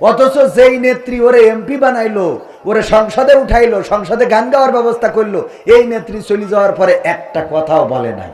অথচ যেই নেত্রী ওরে এমপি বানাইলো, ওরে সংসদে উঠাইলো, সংসদে গান গাওয়ার ব্যবস্থা করল, এই নেত্রী চলে যাওয়ার পরে একটা কথাও বলে নাই।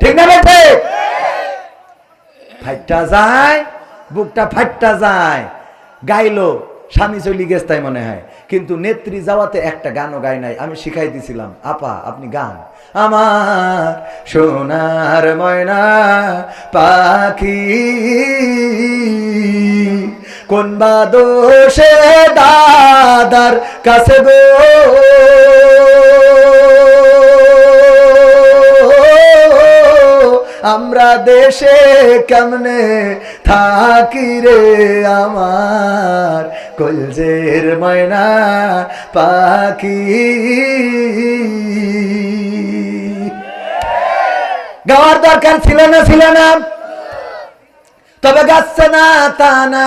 ঠিক না বেঠে ফাইটটা যায়, বুকটা ফাইটটা যায়, গাইলো, স্বামী চলি গেছে তাই মনে হয়। কিন্তু নেত্রী যাওয়াতে একটা গানও গাই নাই, আমি শিখাই দিছিলাম, আপা, আপনি গান। আমার সোনার ময়না পাখি কোন বা দোষে দাদার কাছে গো? আমরা দেশে কেমনে থাকি রে আমার? কলজের ময়না পাখি। গাওয়ার দরকার ছিল না ছিল না। তবে গাচ্ছে না তা না।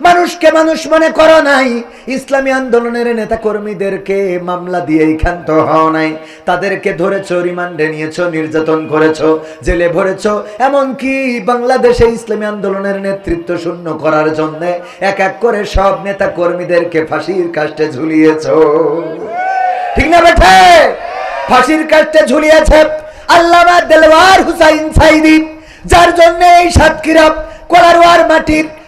মানুষকে মানুষ মনে করো নাই। ইসলামী আন্দোলনের নেতা কর্মীদেরকে মামলা দিয়ে ক্ষান্ত হও নাই। তাদেরকে ধরেছ, রিমান্ডে নিয়েছ, নির্যাতন করেছ, জেলে ভরেছ। এমনকি বাংলাদেশে ইসলামী আন্দোলনের নেতৃত্ব শূন্য করার জন্য এক এক করে সব নেতা কর্মীদেরকে ফাঁসির কাষ্টে ঝুলিয়েছ। ঠিক না বেঠে? ফাঁসির কাষ্টে ঝুলিয়েছে আল্লামা দেলওয়ার হুসাইন সাইদি, যার জন্য এই সাতক্ষীরা কোলারোয়ার মাটির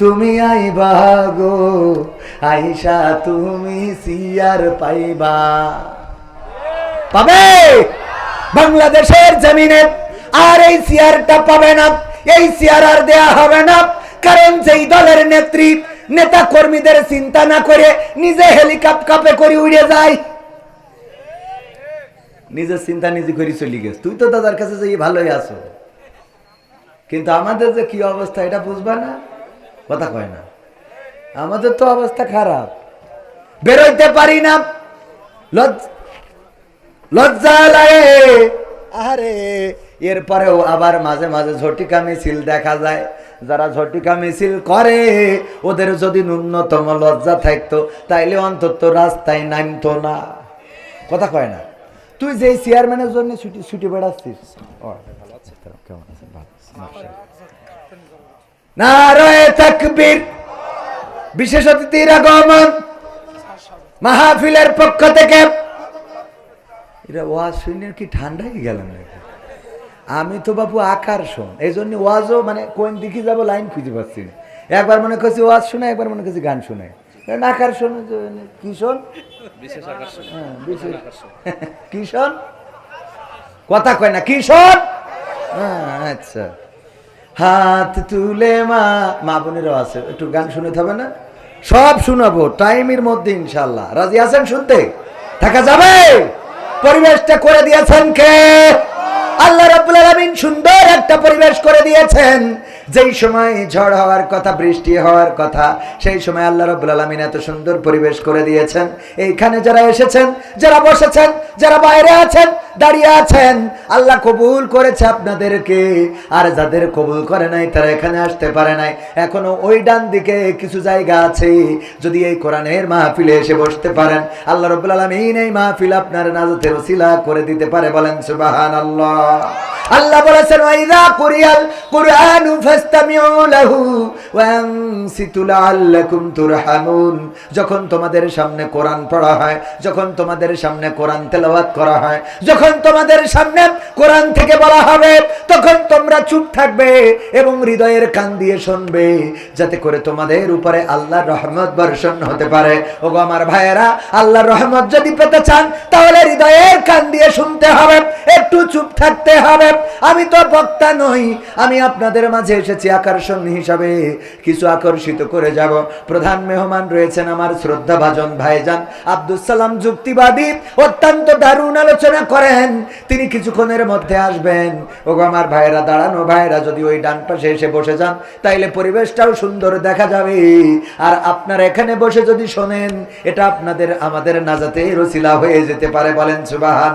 তুমি আইবা গো আইসা তুমি সিয়ার পাইবা। পাবে? বাংলাদেশের জমিনে আর এই সিয়ারটা পাবে না, এই সিয়ার আর দেয়া হবে না। কারণ যেই দলের নেত্রী নেতা কর্মীদের চিন্তা না করে নিজে হেলিকপ্টারে করে উড়ে যায়। নিজের চিন্তা নিজে করে চলে গেছ। তুই তো দাদার কাছে যে ভালোই আছো। কিন্তু আমাদের যে কি অবস্থা, এটা বুঝবা না? কথা কয় না। আমাদের তো অবস্থা খারাপ। বেরোইতে পারি না। লজ- লজ্জা লাগে। আরে এরপরেও আবার মাঝে মাঝে ঝটিকা মিছিল দেখা যায়। যারা ঝটিকা মিছিল করে, ওদের যদি ন্যূনতম লজ্জা থাকতো, তাইলে অন্তত রাস্তায় নামতো না। কথা কয় না। তুই যে চেয়ারম্যানের জন্য ছুটি ছুটি বেড়াচ্ছিস। কেমন আছেন? নারায়ে তাকবীর। বিশেষ অতিথির আগমন মাহফিলের পক্ষ থেকে। এটা ওয়াজ শুনে কি ঠান্ডাই গেলাম আমি তো বাবু আকার শোন এই জন্য ওয়াজও মানে কোন দিকে যাব লাইন খুঁজে পাচ্ছি না। একবার মনে করছি ওয়াজ শুনে একবার মনে করছি গান শুনে। কারণ আকার শোন কি শোন হ্যাঁ, কি শোন কথা কয় না কি শোন হ্যাঁ, আচ্ছা। হাত তুলে মা মা বোনেরও আছে, একটু গান শুনে থাকবে না? সব শোনাবো টাইমের মধ্যে ইনশাল্লাহ রাজি আছেন শুনতে? থাকা যাবে? পরিবেশটা করে দিয়েছেন কে? আল্লাহ রাবুল আলমিন সুন্দর একটা পরিবেশ করে দিয়েছেন। যেই সময় ঝড় হওয়ার কথা, বৃষ্টি হওয়ার কথা, সেই সময় আল্লাহ রাব্বুল আলামিন এত সুন্দর পরিবেশ করে দিয়েছেন। এইখানে যারা এসেছেন, যারা বসেছেন, যারা বাইরে আছেন, দাঁড়িয়ে আছেন, আল্লাহ কবুল করেছে আপনাদেরকে। আর যাদের কবুল করে নাই, তারা এখানে আসতে পারে নাই। এখনও ওই ডান দিকে কিছু জায়গা আছে। যদি এই কোরআনের মাহফিলে এসে বসতে পারেন, আল্লাহ রব্বুল আলামিন এই মাহফিল আপনার নাজাতের ওসিলা করে দিতে পারে বলেন সুবহানাল্লাহ। আল্লাহ আল্লাহ বলেছেন ওয়াইদা কুরিয়াল কুরআনু যখন তোমাদের সামনে কোরআন পড়া হয়, যখন তোমাদের সামনে কোরআন তেলাওয়াত করা হয়, যখন তোমাদের সামনে কোরআন থেকে বলা হবে, তখন তোমরা চুপ থাকবে এবং হৃদয়ের কান দিয়ে শুনবে, যাতে করে তোমাদের উপরে আল্লাহর রহমত বর্ষণ হতে পারে। ওগো আমার ভাইয়েরা, আল্লাহর রহমত যদি পেতে চান, তাহলে হৃদয়ের কান দিয়ে শুনতে হবে। চুপ থাকতে হবে। আমি তো বক্তা নই, আমি আপনাদের মাঝে এসেছি আকর্ষণ হিসাবে। কিছু আকর্ষিত করে যাব। প্রধান মেহমান রয়েছেন আমার শ্রদ্ধা ভাজন ভাইজান। আব্দুল সালাম যুক্তিবাদী, অত্যন্ত দারুণ আলোচনা করেন। তিনি কিছুক্ষণের মধ্যে আসবেন। ওগো আমার ভাইয়েরা, দাঁড়ানো ভাইয়েরা, যদি ওই ডান পাশে এসে বসে যান, তাইলে পরিবেশটাও সুন্দর দেখা যাবে। আর আপনারা এখানে বসে যদি শোনেন, এটা আপনাদের, আমাদের নাজাতে রসিলা হয়ে যেতে পারে বলেন সুবাহান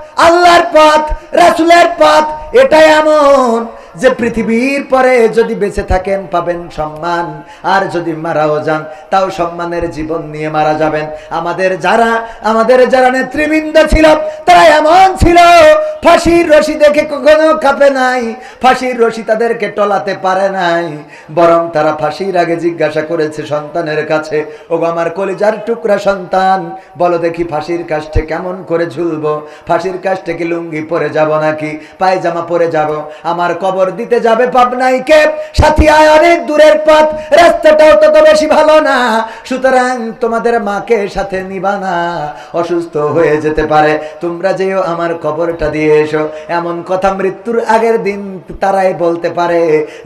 আল্লাহর পথ, রাসুলের পথ এটা এমন যে পৃথিবীর পরে যদি বেঁচে থাকেন, পাবেন সম্মান। আর যদি মারাও যান, তাও সম্মানের জীবন নিয়ে মারা যাবেন। আমাদের যারা আমাদের যারা নেতৃবৃন্দ ছিল, তারা এমন ছিল ফাঁসির রশি দেখে কখনো কাঁপে নাই। ফাঁসির রশি তাদেরকে টলাতে পারে নাই। বরং তারা ফাঁসির আগে জিজ্ঞাসা করেছে সন্তানের কাছে ও আমার কলিজার টুকরা সন্তান, বলো দেখি ফাঁসির কাজটা কেমন করে ঝুলবো? ফাঁসির কাজটা কি লুঙ্গি পরে যাব নাকি? পায়জামা পরে যাব? আমার কবর দিতে যাবে পাবনাই কে সাথী আয় অনেক দূরের পথ, রাস্তাটাও তত বেশি ভালো না। সুতরাং তোমাদের মাকে সাথে নিবা না। অসুস্থ হয়ে যেতে পারে। তোমরা যেও আমার কবরটা দিয়ে এসো। এমন কথা মৃত্যুর আগের দিন তারাই বলতে পারে,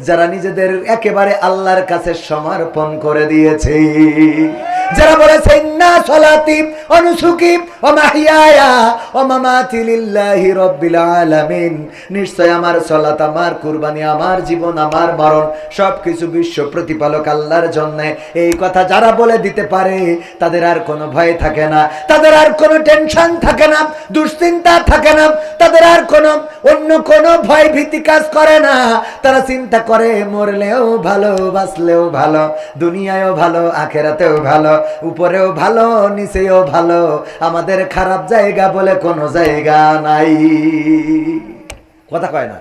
যারা নিজেদের একেবারে আল্লাহর কাছে সমর্পণ করে দিয়েছে। যারা বলেছে না সলাতি অনুসুকি ও মাহিয়ায়া ও মামাতি লিল্লাহি রাব্বিল আলামিন। নিশ্চয় আমার সলাত, আমার কুরবানি, আমার জীবন, আমার মরণ, সবকিছু বিশ্ব প্রতিপালক আল্লাহর জন্য। এই কথা যারা বলে দিতে পারে, তাদের আর কোনো ভয় থাকে না। তাদের আর কোনো টেনশন থাকে না, দুশ্চিন্তা থাকে না। তাদের আর কোনো, অন্য কোনো ভয় ভীতি কাজ করে না। তারা চিন্তা করে, মরলেও ভালো, বাঁচলেও ভালো, দুনিয়ায়ও ভালো, আখেরাতেও ভালো, উপরেও ভালো, নিচেও ভালো, আমাদের খারাপ জায়গা বলে কোনো জায়গা নাই। কথা কয় না।